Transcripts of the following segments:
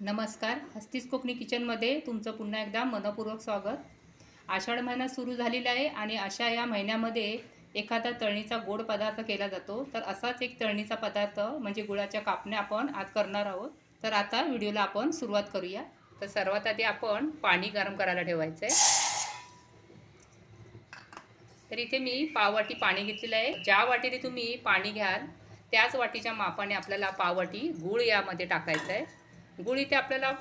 नमस्कार हस्तीस कोकणी किचनमध्ये तुमचं पुन्हा एकदा मनपूर्वक स्वागत. आषाढ महिना सुरू झालेला आहे आणि अशा या महिन्यामध्ये एखादा तळणीचा गोड पदार्थ केला जातो. तर असाच एक तळणीचा पदार्थ म्हणजे गुळाच्या कापण्या आपण आज करणार आहोत. तर आता व्हिडिओला आपण सुरुवात करूया. तर सर्वात आधी आपण पाणी गरम करायला ठेवायचं आहे तर इथे मी पाववाटी पाणी घेतलेलं आहे. ज्या वाटीने तुम्ही पाणी घ्याल त्याच वाटीच्या मापाने आपल्याला पाववाटी गूळ यामध्ये टाकायचं आहे गुळ इथे आपल्याला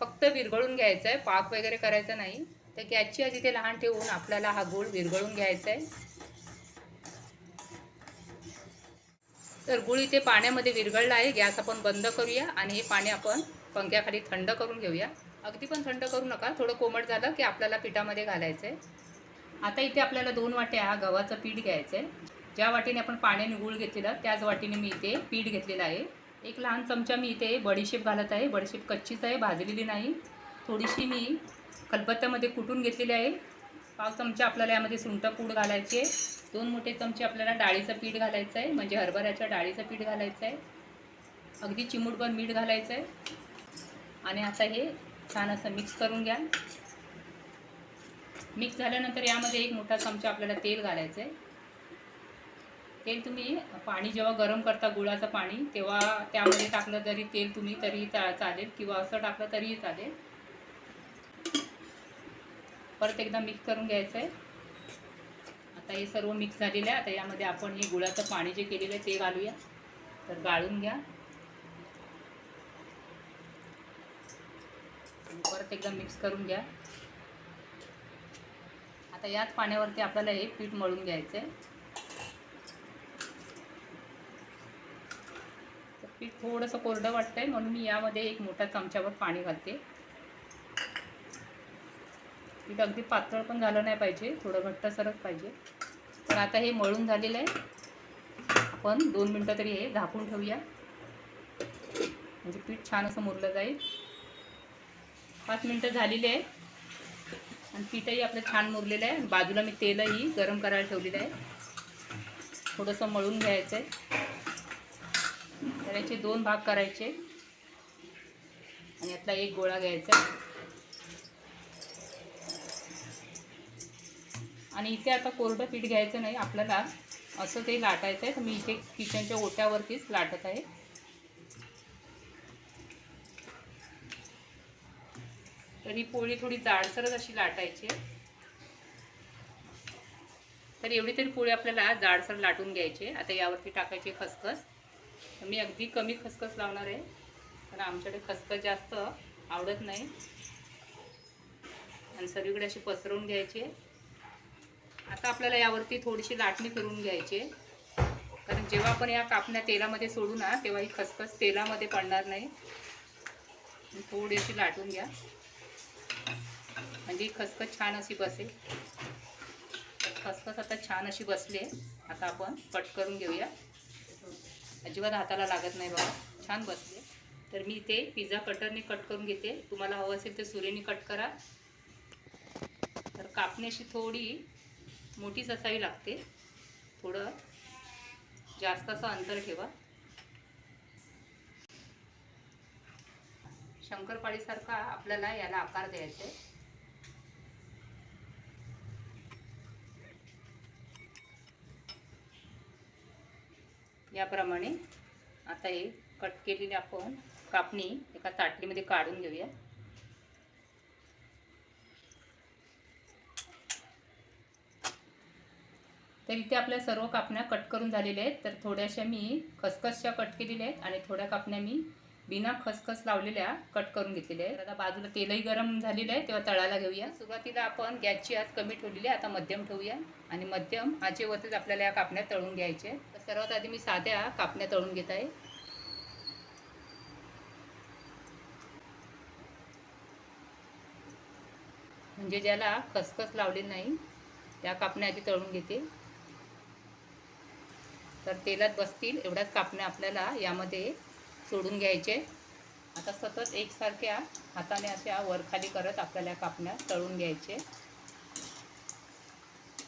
फक्त विरघळून घ्यायचं आहे पाक वगैरे करायचं नाही. तर गॅसची आज इथे लहान ठेवून आपल्याला हा गुळ विरघळून घ्यायचा आहे तर गुळ इथे पाण्यामध्ये विरघळला आहे गॅस आपण बंद करूया आणि हे पाणी आपण पंख्याखाली थंड करून घेऊया. अगदी पण थंड करू नका थोडं कोमट झालं की आपल्याला पिठामध्ये घालायचं आहे आता इथे आपल्याला दोन वाट्या गव्हाचं पीठ घ्यायचं आहे ज्या वाटीने आपण पाण्याने गूळ घेतलेला त्याच वाटीने मी इथे पीठ घेतलेलं आहे. एक लहान चमचा मी इथे बडीशेप घालत आहे. बडीशेप कच्चीच आहे भाजलेली नाही. थोडीशी मी खलबत्त्यामध्ये कुटून घेतलेली आहे. पाव चमचा आपल्याला यामध्ये सुंठ पूड घालायचे आहे. दोन मोठे चमचे आपल्याला डाळीचं पीठ घालायचं आहे. म्हणजे हरभऱ्याच्या डाळीचं पीठ घालायचं आहे. अगदी चिमूटभर मीठ घालायचं आहे. आणि आता हे छान असं मिक्स करून घ्या. मिक्स झाल्यानंतर यामध्ये एक मोठा चमचा आपल्याला तेल घालायचं आहे. तेल तुम्ही पाणी जेव्हा गरम करता गुळाचं पाणी तेव्हा त्यामध्ये टाकलं जरी तेल तुम्ही तरी चा चालेल किंवा असं टाकलं तरीही चालेल. परत एकदा मिक्स करून घ्यायचं आहे आता हे सर्व मिक्स झालेलं आहे. आता यामध्ये आपण हे गुळाचं पाणी जे केलेलं आहे ते घालूया. तर गाळून घ्या. परत एकदा मिक्स करून घ्या. आता याच पाण्यावरती आपल्याला हे पीठ मळून घ्यायचं आहे पीठ थोडंसं कोरडं वाटतंय म्हणून मी यामध्ये एक मोठ्या चमच्यावर पाणी घालते. पीठ अगदी पातळ पण झालं नाही पाहिजे थोडं घट्टसरच पाहिजे. पण आता हे मळून झालेलं आहे. आपण दोन मिनटं तरी हे झाकून ठेवूया. म्हणजे पीठ छान असं मुरलं जाईल. पाच मिनटं झालेली आहे. आणि पीठही आपलं छान मुरलेलं आहे. बाजूला मी तेलही गरम करायला ठेवलेलं आहे. थोडंसं मळून घ्यायचं आहे तर याचे दोन भाग करायचे. आणि यातला एक गोळा घ्यायचा. आणि इथे आता कोरडं पीठ घ्यायचं नाही आपल्याला असं ते लाटायचं आहे. तर मी इथे किचनच्या ओट्यावरतीच लाटत आहे. तर ही पोळी थोडी जाडसरच अशी लाटायची तर एवढी तरी पोळी आपल्याला जाडसर लाटून घ्यायची आता यावरती टाकायची खसखस. मी अगदी कमी खसखस लावणार आहे. कारण आमच्याकडे खसखस जास्त आवडत नाही. आणि सगळीकडे अशी पसरवून घ्यायची आहे. आता आपल्याला यावरती थोडीशी लाटणी करून घ्यायची आहे. कारण जेव्हा आपण या कापण्या तेलामध्ये सोडू ना तेव्हा ही खसखस तेलामध्ये पडणार नाही. थोडी अशी लाटून घ्या. म्हणजे ही खसखस छान अशी बसेल. खसखस आता छान अशी बसली आहे. आता आपण कट करून घेऊया. अजिबात हाताला लागत नाही बघा छान बसले. तर मी इथे पिझ्झा कटरने कट करून घेते. तुम्हाला हवं असेल तर सुरेने कट करा. तर कापण्याशी थोडी मोठीच असावी लागते. थोडं जास्त असं अंतर ठेवा. शंकरपाळीसारखा आपल्याला याला आकार द्यायचा आहे. याप्रमाणे आता हे कट केलेली आपण कापणी एका ताटलीमध्ये काढून घेऊया. तर इथे आपल्या सर्व कापण्या कट करून झालेल्या आहेत. तर थोड्याशा मी खसखसच्या कट केलेल्या आहेत आणि थोड्या कापण्या मी बिना खसखस लावलेल्या कट करून घेतलेल्या आहेत. आता बाजूला तेलही गरम झालेलं आहे तेव्हा तळायला घेऊया. सुरुवातीला आपण गॅसची आत कमी ठेवलेली आहे आता मध्यम ठेवूया. आणि मध्यम आचेवरतीच आपल्याला या कापण्या तळून घ्यायच्या तर सर्वात आधी मी साध्या कापण्या तळून घेत आहे. म्हणजे ज्याला खसखस लावली नाही त्या कापण्या आधी तळून घेते. तर तेलात बसतील एवढ्याच कापण्या आपल्याला यामध्ये सोडून घ्यायचे. आता सतत एकसारख्या हाताने अशा वरखाली करत आपल्याला कापण्या तळून घ्यायचे.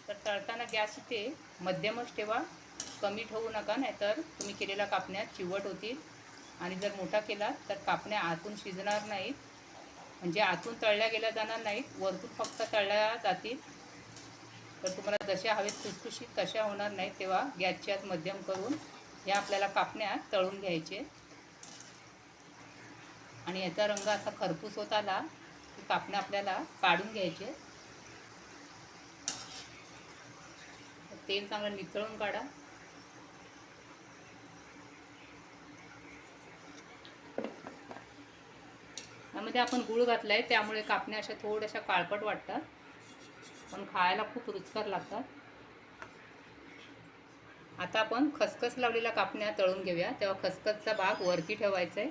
तर तळताना गॅस इथे मध्यमच ठेवा. कमी ठेवू नका नाहीतर तुम्ही केलेल्या कापण्या चिवट होतील. आणि जर मोठा केला तर कापण्या आतून शिजणार नाहीत. म्हणजे आतून तळल्या गेल्या जाणार नाहीत वरतून फक्त तळल्या जातील. तर तुम्हाला जशा हवेत खुसखुशीत तशा होणार नाहीत तेव्हा गॅसच्या आत मध्यम करून या आपल्याला कापण्या तळून घ्यायचे. आणि याचा रंग असा खरपूस होत आला की कापण्या आपल्याला काढून घ्यायचे. तेल चांगलं नितळून काढा. यामध्ये आपण गूळ आहे त्यामुळे कापण्या अशा थोड्याशा काळपट वाटतात. पण खायला खूप रुचकर लागतात. आता आपण खसखस लावलेल्या कापण्या तळून घेऊया. तेव्हा खसखसचा भाग वरती ठेवायचा आहे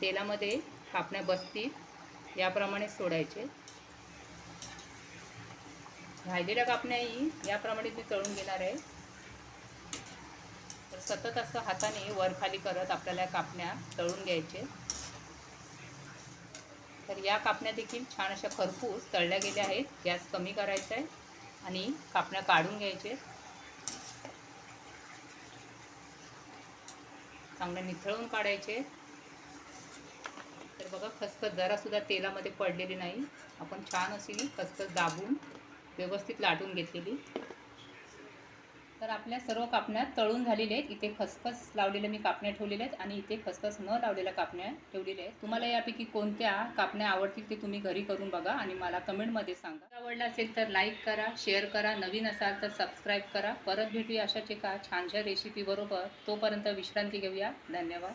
तेलामध्ये कापण्या बसतील याप्रमाणे सोडायचे. राहिलेल्या कापण्याही याप्रमाणे मी तळून घेणार आहे. सतत असं हाताने वर खाली करत आपल्याला कापण्या तळून घ्यायचे. तर या कापण्या देखील छान अशा खरपूस तळल्या गेल्या आहेत. गॅस कमी करायचा आहे आणि कापण्या काढून घ्यायचे. चांगल्या निथळून काढायचे. तर बघा खसखस जरासुद्धा तेलामध्ये पडलेली नाही. आपण छान अशी खसखस दाबून व्यवस्थित लाटून घेतलेली. तर आपल्या सर्व कापण्या तळून झालेल्या आहेत. इथे खसखस लावलेल्या मी कापण्या ठेवलेल्या आहेत आणि इथे खसखस न लावलेल्या कापण्या ठेवलेल्या आहेत. तुम्हाला यापैकी कोणत्या कापण्या आवडतील ते तुम्ही घरी करून बघा आणि मला कमेंटमध्ये सांगा. आवडलं असेल तर लाईक करा शेअर करा नवीन असाल तर सबस्क्राईब करा. परत भेटूया अशाच एका छानशा रेसिपी बरोबर. तोपर्यंत विश्रांती घेऊया. धन्यवाद.